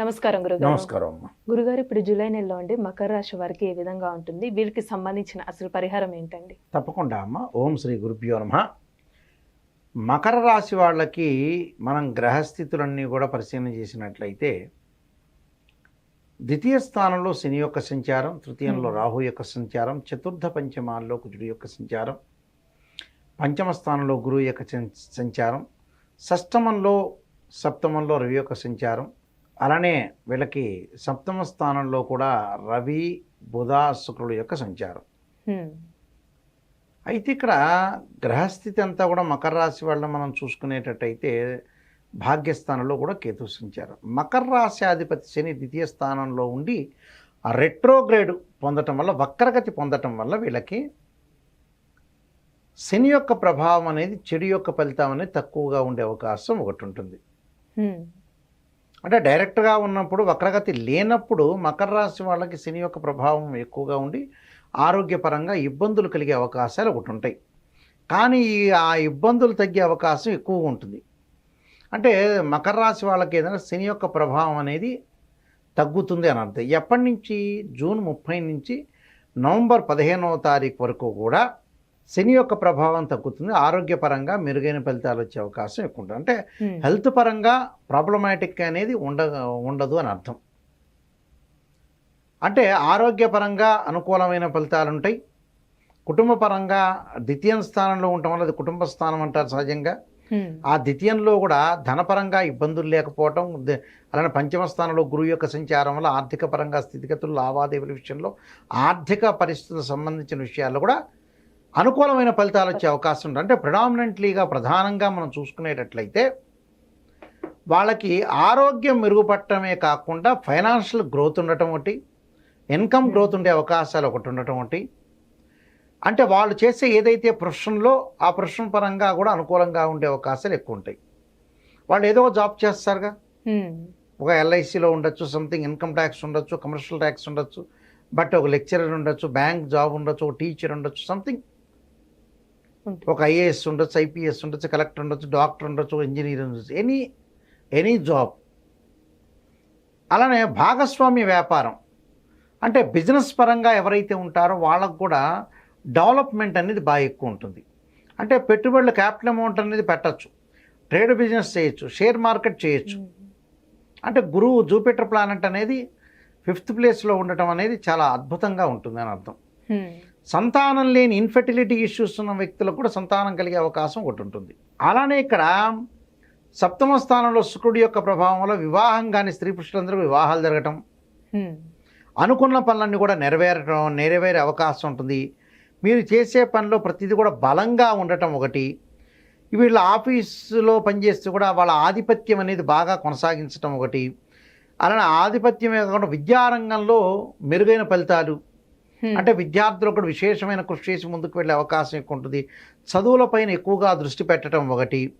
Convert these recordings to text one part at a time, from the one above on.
నమస్కారం గురుగారు. నమస్కారం అమ్మ. గురుగారు ఇప్పుడు జూలై నెలలో అండి మకర రాశి వారికి ఏ విధంగా ఉంటుంది? వీరికి సంబంధించిన అసలు పరిహారం ఏంటండి? తప్పకుండా అమ్మ. ఓం శ్రీ గురుభ్యో నమ. మకర రాశి వాళ్ళకి మనం గ్రహస్థితులన్నీ కూడా పరిశీలన చేసినట్లయితే ద్వితీయ స్థానంలో శని యొక్క సంచారం తృతీయంలో. రాహు యొక్క సంచారం చతుర్థ పంచమాల్లో కుజుడు యొక్క సంచారం పంచమ స్థానంలో గురువు యొక్క సంచారం షష్టమంలో సప్తమంలో రవి యొక్క సంచారం అలానే వీళ్ళకి సప్తమ స్థానంలో కూడా రవి బుధ శుక్రుడు యొక్క సంచారం. అయితే ఇక్కడ గ్రహస్థితి అంతా కూడా మకర రాశి వాళ్ళని మనం చూసుకునేటట్టయితే భాగ్యస్థానంలో కూడా కేతు సంచారం మకర రాశి అధిపతి శని ద్వితీయ స్థానంలో ఉండి ఆ రెట్రోగ్రేడ్ పొందటం వల్ల వక్రగతి పొందటం వల్ల వీళ్ళకి శని యొక్క ప్రభావం అనేది చెడు యొక్క ఫలితం అనేది తక్కువగా ఉండే అవకాశం ఒకటి ఉంటుంది. అంటే డైరెక్ట్గా ఉన్నప్పుడు వక్రగతి లేనప్పుడు మకర రాశి వాళ్ళకి శని యొక్క ప్రభావం ఎక్కువగా ఉండి ఆరోగ్యపరంగా ఇబ్బందులు కలిగే అవకాశాలు ఒకటి ఉంటాయి. కానీ ఆ ఇబ్బందులు తగ్గే అవకాశం ఎక్కువగా ఉంటుంది. అంటే మకర రాశి వాళ్ళకి ఏదైనా శని యొక్క ప్రభావం అనేది తగ్గుతుంది అని అర్థం. ఎప్పటి నుంచి? జూన్ ముప్పై నుంచి నవంబర్ పదిహేనవ తారీఖు వరకు కూడా శని యొక్క ప్రభావం తగ్గుతుంది. ఆరోగ్యపరంగా మెరుగైన ఫలితాలు వచ్చే అవకాశం ఎక్కువ ఉంటుంది. అంటే. హెల్త్ పరంగా ప్రాబ్లమాటిక్ అనేది ఉండ ఉండదు అని అర్థం. అంటే ఆరోగ్యపరంగా అనుకూలమైన ఫలితాలు ఉంటాయి. కుటుంబ పరంగా ద్వితీయ స్థానంలో ఉండటం వల్ల అది కుటుంబ స్థానం అంటారు సహజంగా. ఆ ద్వితీయంలో కూడా ధనపరంగా ఇబ్బందులు లేకపోవటం అలానే పంచమ స్థానంలో గురువు యొక్క సంచారం వల్ల ఆర్థిక పరంగా స్థితిగతులు లావాదేవీల విషయంలో ఆర్థిక పరిస్థితులకు సంబంధించిన విషయాల్లో కూడా అనుకూలమైన ఫలితాలు వచ్చే అవకాశం ఉంటుంది అంటే ప్రిడామినెంట్లీగా ప్రధానంగా మనం చూసుకునేటట్లయితే వాళ్ళకి ఆరోగ్యం మెరుగుపడటమే కాకుండా ఫైనాన్షియల్ గ్రోత్ ఉండటం ఒకటి ఇన్కమ్ గ్రోత్ ఉండే అవకాశాలు ఒకటి ఉండటం ఒకటి అంటే వాళ్ళు చేసే ఏదైతే ప్రొఫెషన్లో ఆ ప్రొఫెషన్ పరంగా కూడా అనుకూలంగా ఉండే అవకాశాలు ఎక్కువ ఉంటాయి వాళ్ళు ఏదో ఒక జాబ్ చేస్తారుగా హ్మ్. ఒక ఎల్ఐసిలో ఉండొచ్చు సంథింగ్ ఇన్కమ్ ట్యాక్స్ ఉండొచ్చు కమర్షియల్ ట్యాక్స్ ఉండొచ్చు బట్ ఒక లెక్చరర్ ఉండొచ్చు బ్యాంక్ జాబ్ ఉండొచ్చు ఒక టీచర్ ఉండొచ్చు సంథింగ్. ఒక ఐఏఎస్ ఉండొచ్చు ఐపీఎస్ ఉండొచ్చు కలెక్టర్ ఉండొచ్చు డాక్టర్ ఉండొచ్చు ఇంజనీర్ ఉండొచ్చు ఎనీ ఎనీ జాబ్. అలానే భాగస్వామ్య వ్యాపారం. అంటే బిజినెస్ పరంగా ఎవరైతే ఉంటారో వాళ్ళకు కూడా డెవలప్మెంట్ అనేది బాగా ఎక్కువ ఉంటుంది. అంటే పెట్టుబడులు క్యాపిటల్ అమౌంట్ అనేది పెట్టచ్చు. ట్రేడ్ బిజినెస్ చేయొచ్చు షేర్ మార్కెట్ చేయొచ్చు. అంటే గురువు జూపిటర్ ప్లానెట్ అనేది ఫిఫ్త్ ప్లేస్లో ఉండటం అనేది చాలా అద్భుతంగా ఉంటుంది అని అర్థం. సంతానం లేని ఇన్ఫెర్టిలిటీ ఇష్యూస్ ఉన్న వ్యక్తులకు కూడా సంతానం కలిగే అవకాశం ఒకటి ఉంటుంది అలానే ఇక్కడ సప్తమ స్థానంలో శుక్రుడి యొక్క ప్రభావం వల్ల వివాహం కానీ స్త్రీ పురుషులందరూ వివాహాలు జరగటం. అనుకున్న పనులన్నీ కూడా నెరవేరటం నెరవేరే అవకాశం ఉంటుంది మీరు చేసే పనిలో ప్రతిదీ కూడా బలంగా ఉండటం ఒకటి వీళ్ళ ఆఫీసులో పనిచేస్తూ కూడా వాళ్ళ ఆధిపత్యం అనేది బాగా కొనసాగించడం ఒకటి అలానే ఆధిపత్యమే కాకుండా విద్యారంగంలో మెరుగైన ఫలితాలు. అంటే విద్యార్థులు కూడా విశేషమైన కృషి చేసి ముందుకు వెళ్ళే అవకాశం ఎక్కువ ఉంటుంది. చదువులపైన ఎక్కువగా దృష్టి పెట్టడం ఒకటి.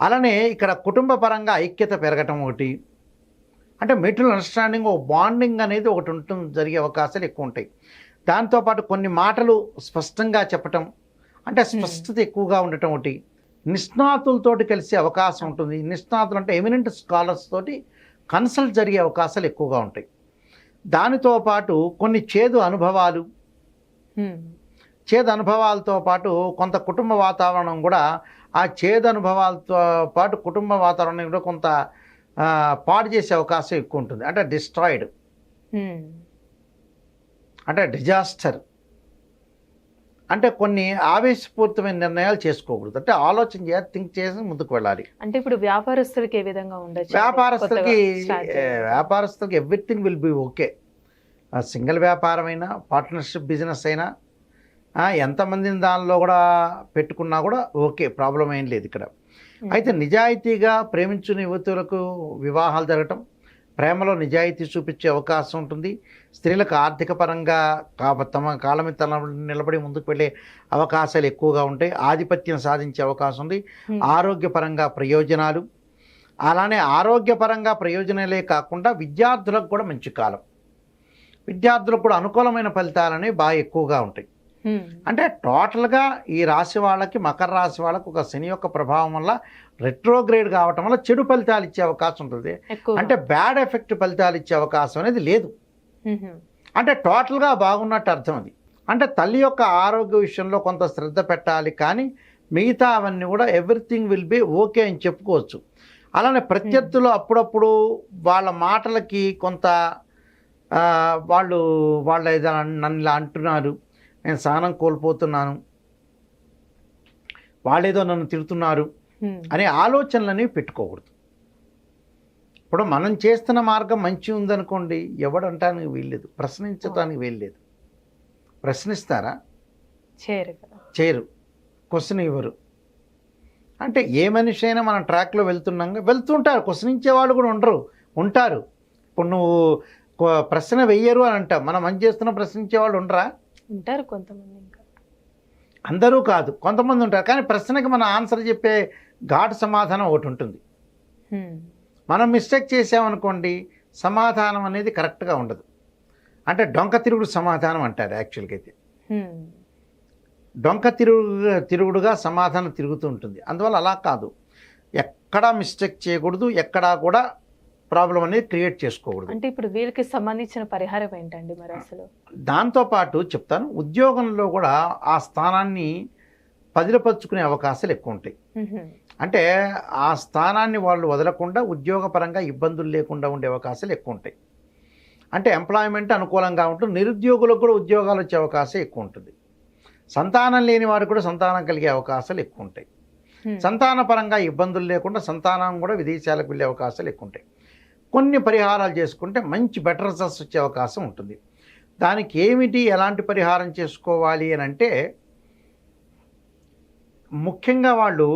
అలానే ఇక్కడ కుటుంబ పరంగా ఐక్యత పెరగటం ఒకటి. అంటే మెటీరియల్ అండర్స్టాండింగ్ ఒక బాండింగ్ అనేది ఒకటి ఉంటుంది జరిగే అవకాశాలు ఎక్కువ ఉంటాయి. దాంతోపాటు కొన్ని మాటలు స్పష్టంగా చెప్పటం అంటే స్పష్టత ఎక్కువగా ఉండటం ఒకటి. నిష్ణాతులతోటి కలిసే అవకాశం ఉంటుంది. నిష్ణాతులు అంటే ఎమినెంట్ స్కాలర్స్ తోటి కన్సల్ట్ జరిగే అవకాశాలు ఎక్కువగా ఉంటాయి. దానితో పాటు కొన్ని చేదు అనుభవాలు. చేదు అనుభవాలతో పాటు కొంత కుటుంబ వాతావరణం కూడా ఆ చేదు అనుభవాలతో పాటు కుటుంబ వాతావరణం కూడా కొంత పాడు చేసే అవకాశం ఎక్కువ ఉంటుంది అంటే డిస్ట్రాయిడ్. అంటే డిజాస్టర్ అంటే కొన్ని ఆవేశపూరితమైన నిర్ణయాలు చేసుకోకూడదు. అంటే ఆలోచన చేయాలి థింక్ చేసి ముందుకు వెళ్ళాలి. అంటే ఇప్పుడు వ్యాపారస్తులకి ఏ విధంగా ఉండొచ్చు? వ్యాపారస్తులకి. వ్యాపారస్తులకి everything will be okay. Single వ్యాపారం అయినా పార్ట్నర్షిప్ బిజినెస్ అయినా ఎంతమందిని దానిలో కూడా పెట్టుకున్నా కూడా ఓకే ప్రాబ్లం ఏం లేదు ఇక్కడ. అయితే నిజాయితీగా ప్రేమించిన యువతులకు వివాహాలు జరగటం ప్రేమలో నిజాయితీ చూపించే అవకాశం ఉంటుంది. స్త్రీలకు ఆర్థిక పరంగా కా- తమ మీద తల నిలబడి ముందుకు వెళ్ళే అవకాశాలు ఎక్కువగా ఉంటాయి. ఆధిపత్యం సాధించే అవకాశం ఉంది. ఆరోగ్యపరంగా ప్రయోజనాలు. అలానే ఆరోగ్యపరంగా ప్రయోజనాలే కాకుండా విద్యార్థులకు కూడా మంచి కాలం. విద్యార్థులకు కూడా అనుకూలమైన ఫలితాలనే బాగా ఎక్కువగా ఉంటాయి. అంటే టోటల్గా ఈ రాశి వాళ్ళకి మకర రాశి వాళ్ళకి ఒక శని యొక్క ప్రభావం వల్ల రెట్రోగ్రేడ్ కావటం వల్ల చెడు ఫలితాలు ఇచ్చే అవకాశం ఉంటుంది. అంటే బ్యాడ్ ఎఫెక్ట్ ఫలితాలు ఇచ్చే అవకాశం అనేది లేదు. అంటే టోటల్గా బాగున్నట్టు అర్థం అది. అంటే తల్లి యొక్క ఆరోగ్య విషయంలో కొంత శ్రద్ధ పెట్టాలి కానీ మిగతా అవన్నీ కూడా ఎవ్రీథింగ్ విల్ బి ఓకే అని చెప్పుకోవచ్చు. అలానే ప్రత్యర్థులు అప్పుడప్పుడు వాళ్ళ మాటలకి కొంత వాళ్ళు వాళ్ళు ఏదో నన్ను ఇలా అంటున్నారు. నేను సహనం కోల్పోతున్నాను. వాళ్ళేదో నన్ను తిడుతున్నారు. అనే ఆలోచనలని పెట్టుకోకూడదు. ఇప్పుడు మనం చేస్తున్న మార్గం మంచి ఉందనుకోండి ఎవడంటానికి వీల్లేదు ప్రశ్నించడానికి వీల్లేదు. ప్రశ్నిస్తారా? చేయరు చేయరు. క్వశ్చన్ ఇవ్వరు. అంటే ఏ మనిషి అయినా మనం ట్రాక్లో వెళ్తున్నాగా వెళ్తుంటారు క్వశ్చన్ ఇచ్చేవాళ్ళు కూడా ఉండరు ఉంటారు. ఇప్పుడు నువ్వు ప్రశ్న వెయ్యరు అని అంటావు. మనం మంచి చేస్తున్న ప్రశ్నించే వాళ్ళు ఉండరా? ఉంటారు కొంతమంది ఇంకా. అందరూ కాదు కొంతమంది ఉంటారు. కానీ ప్రశ్నకి మన ఆన్సర్ చెప్పే ఘాటు సమాధానం ఒకటి ఉంటుంది. మనం మిస్టేక్ చేసామనుకోండి సమాధానం అనేది కరెక్ట్గా ఉండదు. అంటే డొంక తిరుగుడు సమాధానం అంటారు యాక్చువల్గా అయితే. డొంక తిరుగు తిరుగుడుగా సమాధానం తిరుగుతూ ఉంటుంది. అందువల్ల అలా కాదు. ఎక్కడా మిస్టేక్ చేయకూడదు ఎక్కడా కూడా ప్రాబ్లం అనేది క్రియేట్ చేసుకోకూడదు. అంటే ఇప్పుడు వీళ్ళకి సంబంధించిన పరిహారం ఏంటండి మరి అసలు? దాంతోపాటు చెప్తాను ఉద్యోగంలో కూడా ఆ స్థానాన్ని పదిలపరుచుకునే అవకాశాలు ఎక్కువ ఉంటాయి. అంటే ఆ స్థానాన్ని వాళ్ళు వదలకుండా ఉద్యోగపరంగా ఇబ్బందులు లేకుండా ఉండే అవకాశాలు ఎక్కువ ఉంటాయి అంటే ఎంప్లాయ్మెంట్ అనుకూలంగా ఉంటుంది నిరుద్యోగులకు కూడా ఉద్యోగాలు వచ్చే అవకాశం ఎక్కువ ఉంటుంది సంతానం లేని వారికి కూడా సంతానం కలిగే అవకాశాలు ఎక్కువ ఉంటాయి హ్మ్. సంతానపరంగా ఇబ్బందులు లేకుండా సంతానం కూడా విదేశాలకు వెళ్ళే అవకాశాలు ఎక్కువ ఉంటాయి కొన్ని పరిహారాలు చేసుకుంటే మంచి బెటర్ రిజల్ట్స్ వచ్చే అవకాశం ఉంటుంది. దానికి ఏమిటి ఎలాంటి పరిహారం చేసుకోవాలి అని అంటే ముఖ్యంగా వాళ్ళు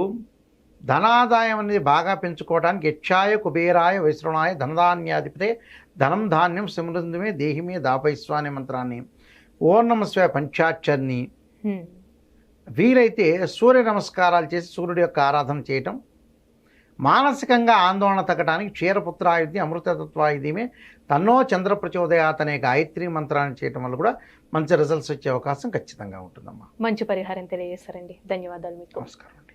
ధనాదాయం అనేది బాగా పెంచుకోవడానికి యక్షాయ కుబేరాయ వైశ్రవణాయ ధనధాన్యాధిపతే ధనం ధాన్యం సమృద్ధిమే దేహిమే దాపైస్వ అనే మంత్రాన్ని. ఓం నమస్వ పంచాక్షరిని. వీలైతే సూర్య నమస్కారాలు చేసి సూర్యుడి యొక్క ఆరాధన చేయటం. మానసికంగా ఆందోళన తగ్గడానికి క్షీరపుత్రాయుధి అమృతతత్వాయుధిమే తన్నో చంద్ర ప్రచోదయాత్ అనే గాయత్రి మంత్రాన్ని చేయటం వల్ల కూడా మంచి రిజల్ట్స్ వచ్చే అవకాశం ఖచ్చితంగా ఉంటుందమ్మా. మంచి పరిహారం తెలియజేస్తారండి ధన్యవాదాలు మీకు. నమస్కారం అండి.